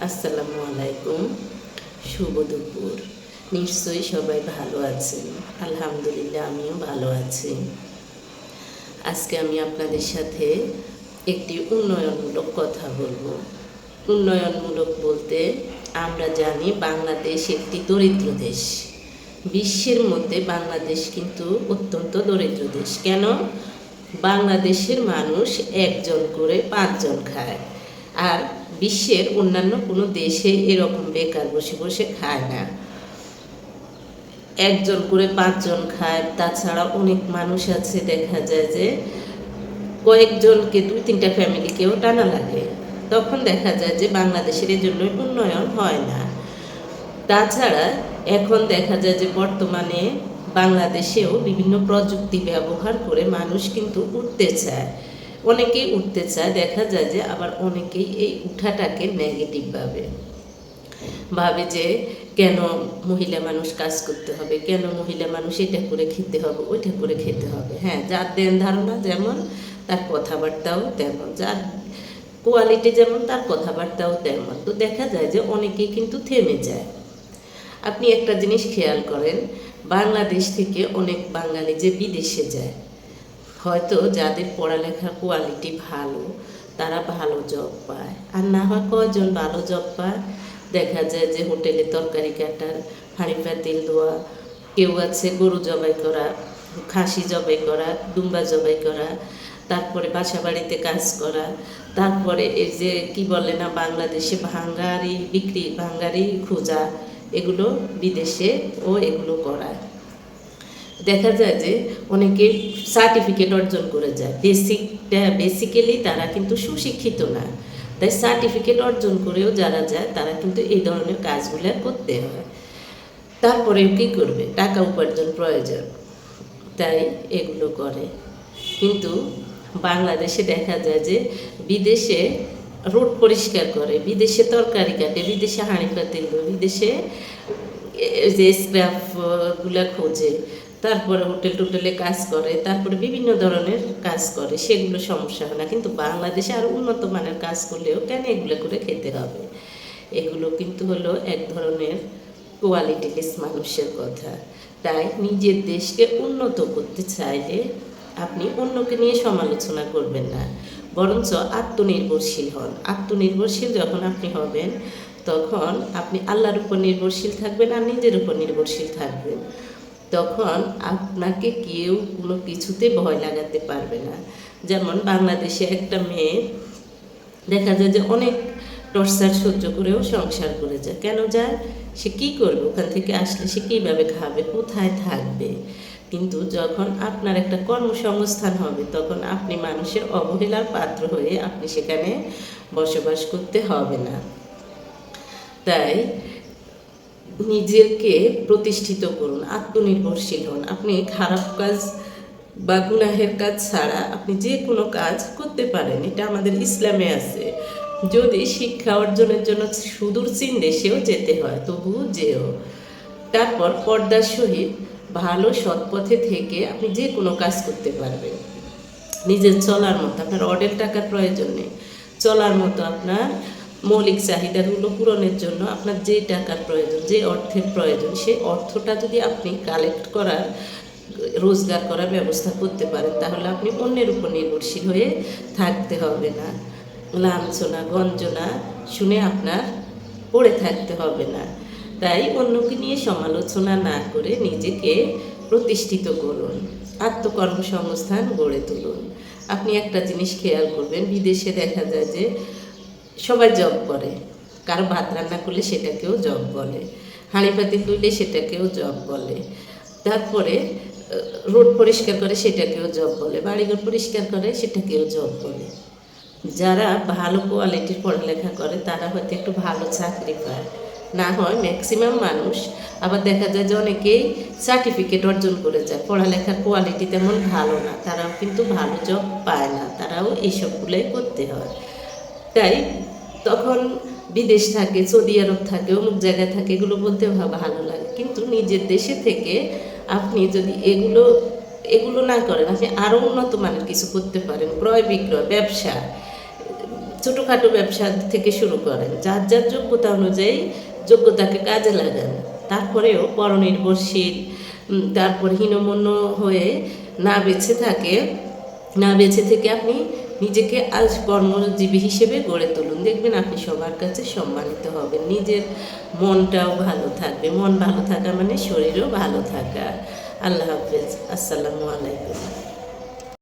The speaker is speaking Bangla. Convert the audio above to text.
আসসালামু আলাইকুম। শুভ দুপুর। নিশ্চয়ই সবাই ভালো আছেন। আলহামদুলিল্লাহ, আমিও ভালো আছি। আজকে আমি আপনাদের সাথে একটি উন্নয়নমূলক কথা বলব। উন্নয়নমূলক বলতে আমরা জানি বাংলাদেশ একটি দরিদ্র দেশ। বিশ্বের মধ্যে বাংলাদেশ কিন্তু অত্যন্ত দরিদ্র দেশ। কেন? বাংলাদেশের মানুষ একজন করে পাঁচজন খায়। আর বিশ্বের অন্যান্য কোনো দেশে এরকম বেকার বসে বসে খায় না। একজন করে পাঁচজন খায়, তাছাড়া অনেক মানুষ আছে দেখা যায় যে কয়েকজনকে দুই তিনটা ফ্যামিলিকেও টানা লাগে। তখন দেখা যায় যে বাংলাদেশের এই জন্য উন্নয়ন হয় না। তাছাড়া এখন দেখা যায় যে বর্তমানে বাংলাদেশেও বিভিন্ন প্রযুক্তি ব্যবহার করে মানুষ কিন্তু উঠতে চায়। অনেকেই উঠতে চায়, দেখা যায় যে আবার অনেকেই এই উঠাটাকে নেগেটিভ ভাবে। ভাবে যে কেন মহিলা মানুষ কাজ করতে হবে, কেন মহিলা মানুষ এটা করে খেতে হবে, ওইটা করে খেতে হবে। হ্যাঁ যার দেন ধারণা যেমন, তার কথাবার্তাও তেমন। যার কোয়ালিটি যেমন, তার কথাবার্তাও তেমন। তো দেখা যায় যে অনেকেই কিন্তু থেমে যায়। আপনি একটা জিনিস খেয়াল করেন, বাংলাদেশ থেকে অনেক বাঙালি যে বিদেশে যায় হয়তো যাদের পড়ালেখার কোয়ালিটি ভালো, তারা ভালো জব পায়। আর না হয় কয়জন ভালো জব পায়? দেখা যায় যে হোটেলে তরকারি কাটার, হাঁড়ি পাতিল দেওয়া কেউ আছে গরু জবাই করা, খাসি জবাই করা, দুম্বা জবাই করা, তারপরে বাসা বাড়িতে কাজ করা, তারপরে এই যে কি বলে না, বাংলাদেশে ভাঙ্গারি, বিক্রি ভাঙ্গারি, খোঁজা, এগুলো বিদেশে ও এগুলো করায়। দেখা যায় যে অনেকে সার্টিফিকেট অর্জন করে যায়। বেসিকটা বেসিক্যালি তারা কিন্তু সুশিক্ষিত না। তাই সার্টিফিকেট অর্জন করেও যারা যায়, তারা কিন্তু এই ধরনের কাজগুলো করতে হয়। তারপরে কি করবে? টাকা উপার্জন প্রয়োজন। তাই এগুলো করে। কিন্তু বাংলাদেশে দেখা যায় যে বিদেশে রোড পরিষ্কার করে, বিদেশে তরকারি কাটে, বিদেশে হাঁড়ি পাতিল, বিদেশে যে স্ক্র্যাপগুলো খোঁজে। তারপরে হোটেল টোটেলে কাজ করে, তারপরে বিভিন্ন ধরনের কাজ করে, সেগুলো সমস্যা হয় না। কিন্তু বাংলাদেশে আরও উন্নত মানের কাজ করলেও কেন এগুলো করে খেতে হবে? এগুলো কিন্তু হলো এক ধরনের কোয়ালিটিলেস মানুষের কথা। তাই নিজের দেশকে উন্নত করতে চাইলে আপনি অন্যকে নিয়ে সমালোচনা করবেন না। বরঞ্চ আত্মনির্ভরশীল হন। আত্মনির্ভরশীল যখন আপনি হবেন, তখন আপনি আল্লাহর উপর নির্ভরশীল থাকবেন আর নিজের উপর নির্ভরশীল থাকবেন। তখন আপনাকে কেউ কোনো কিছুতে ভয় লাগাতে পারবে না। যেমন বাংলাদেশে একটা মেয়ে দেখা যায় যে অনেক টর্চার সহ্য করেও সংসার করে যায়। কেন যায়? সে কি করবে? ওখান থেকে আসলে সে কীভাবে খাবে? কোথায় থাকবে? কিন্তু যখন আপনার একটা কর্মসংস্থান হবে, তখন আপনি মানুষের অবহেলার পাত্র হয়ে আপনি সেখানে বসবাস করতে হবে না। তাই নিজেকে প্রতিষ্ঠিত করুন, আত্মনির্ভরশীল হন। আপনি খারাপ কাজ বা গুনাহের কাজ ছাড়া আপনি যে কোনো কাজ করতে পারেন, এটা আমাদের ইসলামে আছে। যদি শিক্ষা অর্জনের জন্য সুদূর চীন দেশেও যেতে হয়, তবুও যেও। তারপর পর্দার সহিত ভালো সৎ পথে থেকে আপনি যে কোনো কাজ করতে পারবেন। নিজের চলার মতো, আপনার অর্ডের টাকার প্রয়োজন নেই। চলার মতো আপনার মৌলিক চাহিদাগুলো পূরণের জন্য আপনার যে টাকার প্রয়োজন, যে অর্থের প্রয়োজন, সেই অর্থটা যদি আপনি কালেক্ট করার, রোজগার করার ব্যবস্থা করতে পারেন, তাহলে আপনি অন্যের উপর নির্ভরশীল হয়ে থাকতে হবে না। লাঞ্ছনা, গঞ্জনা শুনে আপনার পড়ে থাকতে হবে না। তাই অন্যকে নিয়ে সমালোচনা না করে নিজেকে প্রতিষ্ঠিত করুন, আত্মকর্মসংস্থান গড়ে তুলুন। আপনি একটা জিনিস খেয়াল করবেন, বিদেশে দেখা যায় যে সবাই জব করে। কারও ভাত রান্না করলে সেটাকেও জব বলে। হাঁড়ি পাতি তুললে সেটাকেও জব বলে। তারপরে রোড পরিষ্কার করে সেটাকেও জব বলে। বাড়িঘর পরিষ্কার করে সেটাকেও জব বলে। যারা ভালো কোয়ালিটির পড়ালেখা করে, তারা হয়তো একটু ভালো চাকরি পায়। না হয় ম্যাক্সিমাম মানুষ। আবার দেখা যায় যে অনেকেই সার্টিফিকেট অর্জন করে যায়। পড়ালেখার কোয়ালিটি তেমন ভালো না। তারাও কিন্তু ভালো জব পায় না। তারাও এইসবগুলোই করতে হয়। তাই তখন বিদেশ থাকে, সৌদি আরব থাকে, অমুক জায়গায় থাকে, এগুলো বলতে ভালো লাগে। কিন্তু নিজের দেশে থেকে আপনি যদি এগুলো এগুলো না করেন, আপনি আরও উন্নত মানের কিছু করতে পারেন, ক্রয় বিক্রয়, ব্যবসা, ছোটোখাটো ব্যবসা থেকে শুরু করেন। যার যার যোগ্যতা অনুযায়ী যোগ্যতাকে কাজে লাগান। তারপরেও পরনির্ভরশীল তারপর হীনমন্য হয়ে না বেছে থাকে, না বেছে থেকে আপনি নিজেকে আজ কর্মজীবী হিসেবে গড়ে তুলুন। দেখবেন আপনি সবার কাছে সম্মানিত হবেন। নিজের মনটাও ভালো থাকবে। মন ভালো থাকা মানে শরীরও ভালো থাকা। আল্লাহ হাফেজ। আসসালামু আলাইকুম।